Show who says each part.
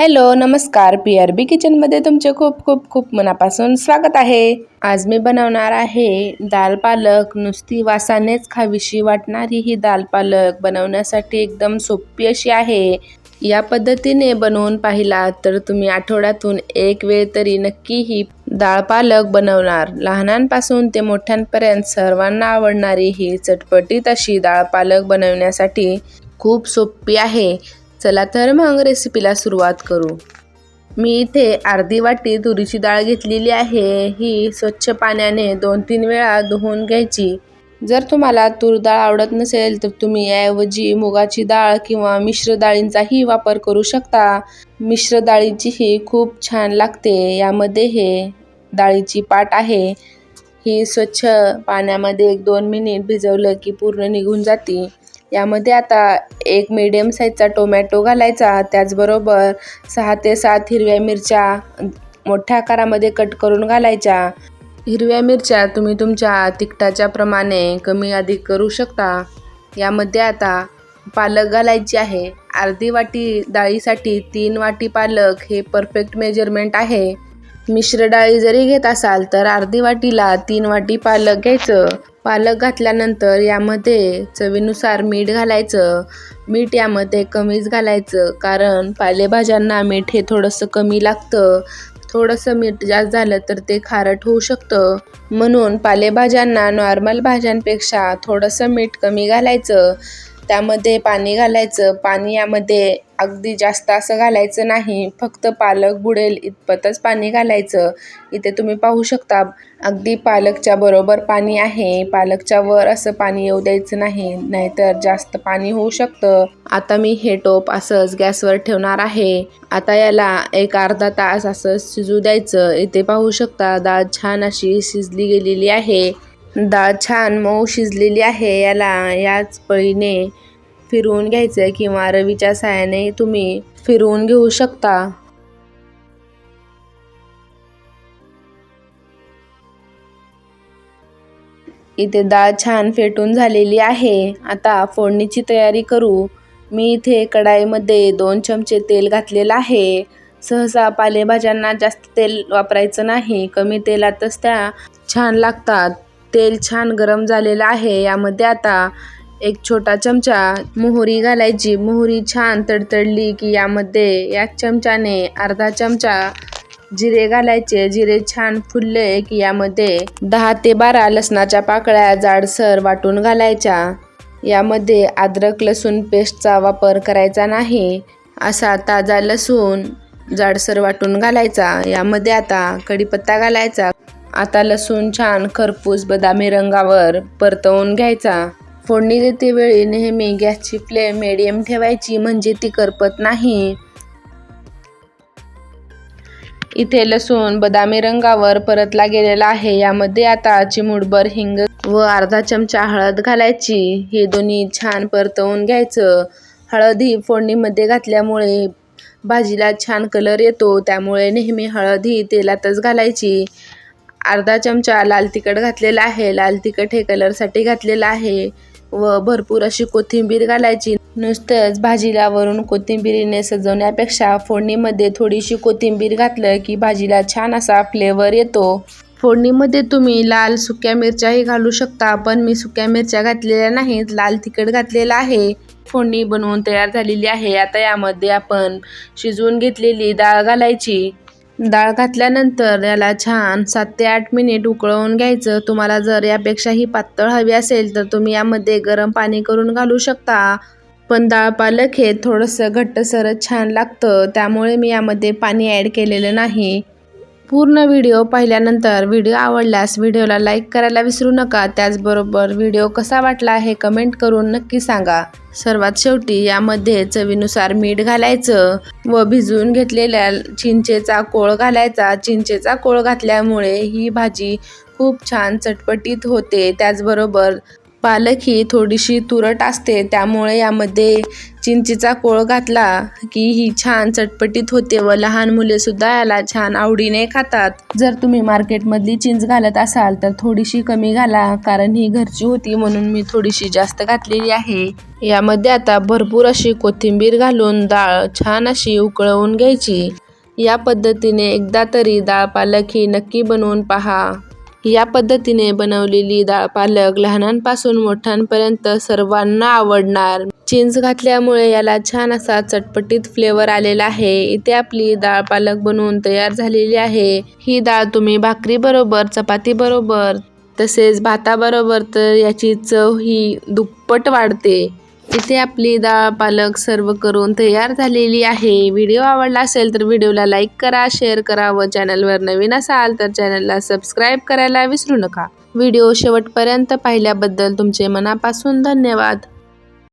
Speaker 1: Hello नमस्कार. P R B किचनमध्ये तुमचे खूप खूप खूप मनापासून स्वागत आहे. आज मी बनवणार आहे दाल पालक. नुसती वासानेच खावीशी वाटणारी ही दाल पालक बनवण्यासाठी एकदम सोपी अशी आहे. या पद्धतीने बनवून पाहिला तर तुम्ही आठवड्यातून एक वेळ तरी नक्की ही डाळ पालक बनवणार. लहानांपासून ते मोठ्यांपर्यंत सर्वांना आवडणारी ही चटपटीत अशी डाळ पालक बनवण्यासाठी खूप सोपी आहे. चला तर मग रेसिपीला सुरुवात करू. मी इथे अर्धी वाटी तुरीची डाळ घेतलेली आहे. ही स्वच्छ पाण्याने दोन तीन वेळा धुवून घ्यायची. जर तुम्हाला तूर डाळ आवडत नसेल तर तुम्ही याऐवजी मुगाची डाळ किंवा मिश्र डाळींचाही वापर करू शकता. मिश्र डाळीचीही खूप छान लागते. यामध्ये हे डाळीची पाट आहे. ही स्वच्छ पाण्यामध्ये एक दोन मिनिट भिजवलं की पूर्ण निघून जाते. यामध्ये आता एक मीडियम साईजचा टोमॅटो घालायचा. त्याचबरोबर सहा ते सात हिरव्या मिरच्या मोठ्या आकारामध्ये कट करून घालायच्या. हिरव्या मिरच्या तुम्ही तुमच्या तिखटाच्या प्रमाणे कमी अधिक करू शकता. यामध्ये आता पालक घालायची आहे. अर्धी वाटी डाळीसाठी तीन वाटी पालक हे परफेक्ट मेजरमेंट आहे. मिश्र डाळी जरी घेत असाल तर अर्धी वाटीला तीन वाटी पालक घ्यायचं. पालक घातल्यानंतर यामध्ये चवीनुसार मीठ घालायचं. मीठ यामध्ये कमीच घालायचं कारण पालेभाज्यांना मीठ हे थोडंसं कमी लागतं. थोडंसं मीठ जास्त झालं तर ते खारट होऊ शकतं. म्हणून पालेभाज्यांना नॉर्मल भाज्यांपेक्षा थोडंसं मीठ कमी घालायचं. त्यामध्ये पाणी घालायचं. पाणी यामध्ये अगदी जास्त असं घालायचं नाही. फक्त पालक बुडेल इतपतच पाणी घालायचं. इथे तुम्ही पाहू शकता अगदी पालकच्या बरोबर पाणी आहे. पालकच्या वर असं पाणी येऊ द्यायचं नाही नाहीतर जास्त पाणी होऊ शकतं. आता मी हे टोप असंच गॅसवर ठेवणार आहे. आता याला एक अर्धा तास असं शिजू द्यायचं. इथे पाहू शकता डाळ छान अशी शिजली गेलेली आहे. डाळ छान मऊ शिजलेली आहे याला याच पळीने. फिरवून घ्यायचं किंवा रवीच्या साहाय्याने तुम्ही फिरवून घेऊ शकता. इथे डाळ छान फेटून झालेली आहे. आता फोडणीची तयारी करू. मी इथे कढाईमध्ये दोन चमचे तेल घातलेलं आहे. सहसा पालेभाज्यांना जास्त तेल वापरायचं नाही. कमी तेलातच त्या छान लागतात. तेल छान गरम झालेलं आहे. यामध्ये आता एक छोटा चमचा मोहरी घालायची. मोहरी छान तडतडली की यामध्ये या चमच्याने अर्धा चमचा जिरे घालायचे. जिरे छान फुलले की यामध्ये दहा ते बारा लसणाच्या पाकळ्या जाडसर वाटून घालायच्या. यामध्ये अद्रक लसूण पेस्टचा वापर करायचा नाही. असा ताजा लसूण जाडसर वाटून घालायचा. यामध्ये आता कढीपत्ता घालायचा. आता लसूण छान खरपूस बदामी रंगावर परतवून घ्यायचा. फोडणी देते वेळी नेहमी गॅसची फ्लेम मिडियम ठेवायची म्हणजे ती करपत नाही. इथे लसूण बदामी रंगावर परतला गेलेला आहे. यामध्ये आता चिमुडभर हिंग व अर्धा चमचा हळद घालायची. हे दोन्ही छान परतवून घ्यायचं. हळद ही फोडणीमध्ये घातल्यामुळे भाजीला छान कलर येतो. त्यामुळे नेहमी हळद ही तेलातच घालायची. अर्धा चमचा लाल तिखट घातलेला आहे. लाल तिखट हे कलरसाठी घातलेलं आहे. व भरपूर अशी कोथिंबीर घालायची. नुसतंच भाजीला वरून कोथिंबीरीने सजवण्यापेक्षा फोडणीमध्ये थोडीशी कोथिंबीर घातलं की भाजीला छान असा फ्लेवर येतो. फोडणीमध्ये तुम्ही लाल सुक्या मिरच्याही घालू शकता पण मी सुक्या मिरच्या घातलेल्या नाहीत लाल तिखट घातलेलं आहे. फोडणी बनवून तयार झालेली आहे. आता यामध्ये आपण शिजवून घेतलेली डाळ घालायची. डाळ घातल्यानंतर याला छान सात ते आठ मिनिट उकळवून घ्यायचं. तुम्हाला जर यापेक्षाही पातळ हवी असेल तर तुम्ही यामध्ये गरम पाणी करून घालू शकता. पण डाळ पालक हे थोडंसं घट्टसरच छान लागतं. त्यामुळे मी यामध्ये पाणी ॲड केलेलं नाही. पूर्ण व्हिडिओ पाहिल्यानंतर व्हिडिओ आवडल्यास व्हिडिओला लाईक करायला विसरू नका. त्याचबरोबर व्हिडिओ कसा वाटला हे कमेंट करून नक्की सांगा. सर्वात शेवटी यामध्ये चवीनुसार मीठ घालायचं व भिजवून घेतलेल्या चिंचेचा कोळ घालायचा. चिंचेचा कोळ घातल्यामुळे ही भाजी खूप छान चटपटीत होते. त्याचबरोबर पालक ही थोडीशी तुरट असते त्यामुळे यामध्ये चिंचेचा कोळ घातला की ही छान चटपटीत होते व लहान मुले सुद्धा याला छान आवडीने खातात. जर तुम्ही मार्केटमधली चिंच घालत असाल तर थोडीशी कमी घाला कारण ही घरची होती म्हणून मी थोडीशी जास्त घातलेली आहे. यामध्ये आता भरपूर अशी कोथिंबीर घालून डाळ छान अशी उकळवून घ्यायची. या पद्धतीने एकदा तरी डाळ पालक ही नक्की बनवून पहा. या पद्धतीने बनवलेली डाळ पालक लहानांपासून मोठ्यांपर्यंत सर्वांना आवडणार. चिंच घातल्यामुळे याला छान असा चटपटीत फ्लेवर आलेला आहे. इथे आपली डाळ पालक बनवून तयार झालेली आहे. ही डाळ तुम्ही भाकरी बरोबर चपाती बरोबर तसेच भाताबरोबर तर याची चव ही दुप्पट वाढते. इथे आपली डाळ पालक सर्व करून तयार झालेली आहे. व्हिडिओ आवडला असेल तर व्हिडिओला लाईक करा शेअर करा व चॅनलवर नवीन असाल तर चॅनलला सबस्क्राईब करायला विसरू नका. व्हिडिओ शेवटपर्यंत पाहिल्याबद्दल तुमचे मनापासून धन्यवाद.